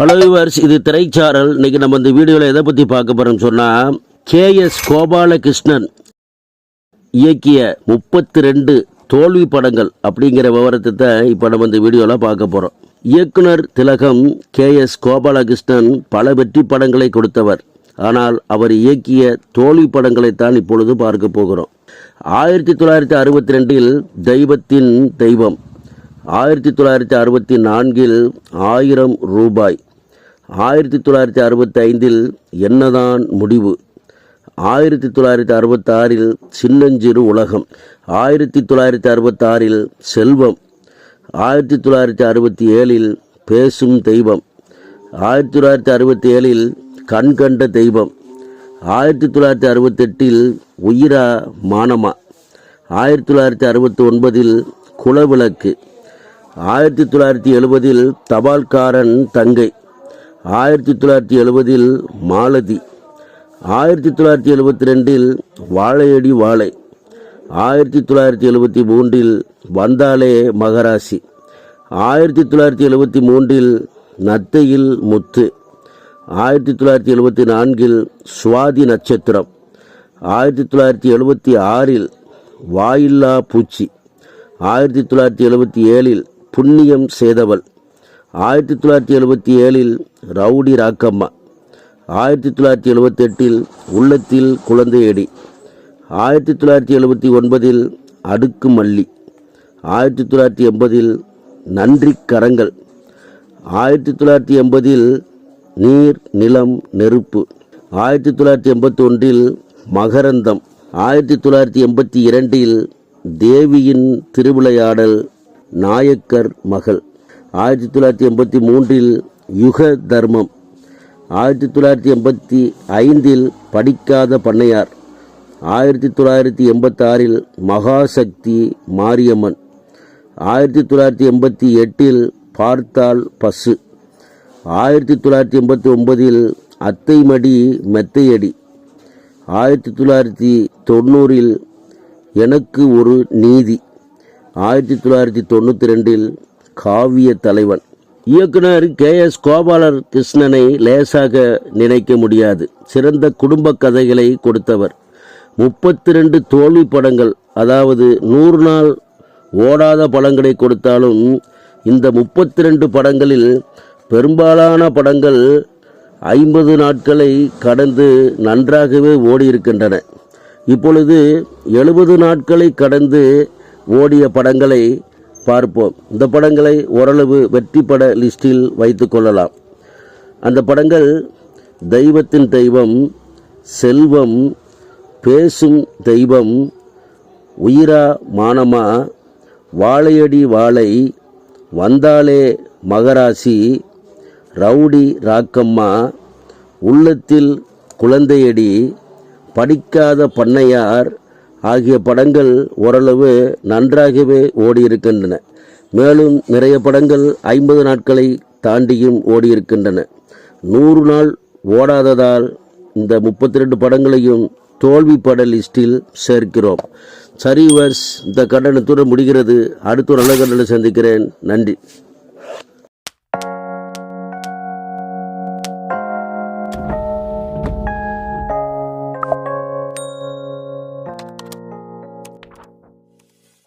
Hello viewers இது திரைச்சாரல். இன்னைக்கு நம்ம இந்த வீடியோவில் எதை பற்றி பார்க்க போகிறோம்னு சொன்னால் கேஎஸ் கோபாலகிருஷ்ணன் இயக்கிய முப்பத்தி ரெண்டு தோல்வி படங்கள் அப்படிங்கிற விவரத்தை தான் இப்போ நம்ம இந்த வீடியோவில் பார்க்க போகிறோம் இயக்குனர் திலகம் கே எஸ் கோபாலகிருஷ்ணன் பல வெற்றி படங்களை கொடுத்தவர். ஆனால் அவர் இயக்கிய தோல்வி படங்களைத்தான் இப்பொழுது பார்க்க போகிறோம். ஆயிரத்தி தொள்ளாயிரத்தி அறுபத்தி ரெண்டில் தெய்வத்தின் தெய்வம். ஆயிரத்தி தொள்ளாயிரத்தி அறுபத்தி நான்கில் ஆயிரம் ரூபாய். ஆயிரத்தி தொள்ளாயிரத்தி அறுபத்தி ஐந்தில் என்னதான் முடிவு? ஆயிரத்தி தொள்ளாயிரத்தி அறுபத்தாறில் சின்னஞ்சிறு உலகம். ஆயிரத்தி தொள்ளாயிரத்தி அறுபத்தாறில் செல்வம். ஆயிரத்தி தொள்ளாயிரத்தி அறுபத்தி ஏழில் பேசும் தெய்வம். ஆயிரத்தி தொள்ளாயிரத்தி அறுபத்தி ஏழில் கண் கண்ட தெய்வம். ஆயிரத்தி தொள்ளாயிரத்தி அறுபத்தெட்டில் உயிரா மானமா. ஆயிரத்தி தொள்ளாயிரத்தி அறுபத்தி ஒன்பதில் குலவிளக்கு. ஆயிரத்தி தொள்ளாயிரத்தி எழுபதில் தபால்காரன் தங்கை. ஆயிரத்தி தொள்ளாயிரத்தி எழுபதில் மாலதி ஆயிரத்தி தொள்ளாயிரத்தி எழுபத்தி ரெண்டில் வாழையடி வாழை ஆயிரத்தி தொள்ளாயிரத்தி எழுபத்தி மூன்றில் வந்தாலே மகராசி ஆயிரத்தி தொள்ளாயிரத்தி எழுபத்தி மூன்றில் நத்தையில் முத்து ஆயிரத்தி தொள்ளாயிரத்தி எழுபத்தி நான்கில் சுவாதி நட்சத்திரம் ஆயிரத்தி தொள்ளாயிரத்தி எழுபத்தி ஆறில் வாயில்லா பூச்சி ஆயிரத்தி தொள்ளாயிரத்தி எழுபத்தி ஏழில் புண்ணியம் சேதவள் ஆயிரத்தி தொள்ளாயிரத்தி எழுபத்தி ஏழில் ரவுடி ராக்கம்மா. ஆயிரத்தி தொள்ளாயிரத்தி எழுபத்தெட்டில் உள்ளத்தில் குழந்தையடி ஆயிரத்தி தொள்ளாயிரத்தி எழுபத்தி ஒன்பதில் அடுக்கு மல்லி. ஆயிரத்தி தொள்ளாயிரத்தி எண்பதில் நன்றி கரங்கள். ஆயிரத்தி தொள்ளாயிரத்தி எண்பதில் நீர் நிலம் நெருப்பு. ஆயிரத்தி தொள்ளாயிரத்தி எண்பத்தி ஒன்றில் மகரந்தம். ஆயிரத்தி தொள்ளாயிரத்தி எண்பத்தி இரண்டில் தேவியின் திருவிளையாடல் நாயக்கர் மகள். ஆயிரத்தி தொள்ளாயிரத்தி எண்பத்தி மூன்றில் யுக தர்மம் ஆயிரத்தி தொள்ளாயிரத்தி எண்பத்தி ஐந்தில் படிக்காத பண்ணையார். ஆயிரத்தி தொள்ளாயிரத்தி எண்பத்தாறில் மகாசக்தி மாரியம்மன். ஆயிரத்தி தொள்ளாயிரத்தி எண்பத்தி எட்டில் பார்த்தால் பசு. ஆயிரத்தி தொள்ளாயிரத்தி எண்பத்தி ஒன்பதில் அத்தைமடி மெத்தையடி. ஆயிரத்தி தொள்ளாயிரத்தி தொண்ணூறில் எனக்கு ஒரு நீதி. ஆயிரத்தி தொள்ளாயிரத்தி தொண்ணூற்றி ரெண்டில் காவிய தலைவன். இயக்குனர் கே. எஸ். கோபாலர் கிருஷ்ணனை லேசாக நினைக்க முடியாது. சிறந்த குடும்ப கதைகளை கொடுத்தவர். முப்பத்தி ரெண்டு தோல்வி படங்கள் அதாவது நூறு நாள் ஓடாத படங்களை கொடுத்தாலும் இந்த முப்பத்தி ரெண்டு படங்களில் பெரும்பாலான படங்கள் ஐம்பது நாட்களை கடந்து நன்றாகவே ஓடியிருக்கின்றன. இப்பொழுது எழுபது நாட்களை கடந்து ஓடிய படங்களை பார்ப்போம். இந்த படங்களை ஓரளவு வெற்றி பட லிஸ்டில் வைத்து கொள்ளலாம். அந்த படங்கள் தெய்வத்தின் தெய்வம் செல்வம் பேசும் தெய்வம் உயிரா மானமா வாழையடி வாழை வந்தாலே மகராசி ரவுடி ராக்கம்மா உள்ளத்தில் குழந்தையடி படிக்காத பண்ணையார் ஆகிய படங்கள் ஓரளவு நன்றாகவே ஓடியிருக்கின்றன. மேலும் நிறைய படங்கள் ஐம்பது நாட்களை தாண்டியும் ஓடியிருக்கின்றன. நூறு நாள் ஓடாததால் இந்த முப்பத்தி ரெண்டு படங்களையும் தோல்வி பட லிஸ்டில் சேர்க்கிறோம். சரி வர்ஸ் இந்த கண்டனத்துடன் முடிகிறது. அடுத்த ஒரு நல்ல கண்டனம் சந்திக்கிறேன். நன்றி.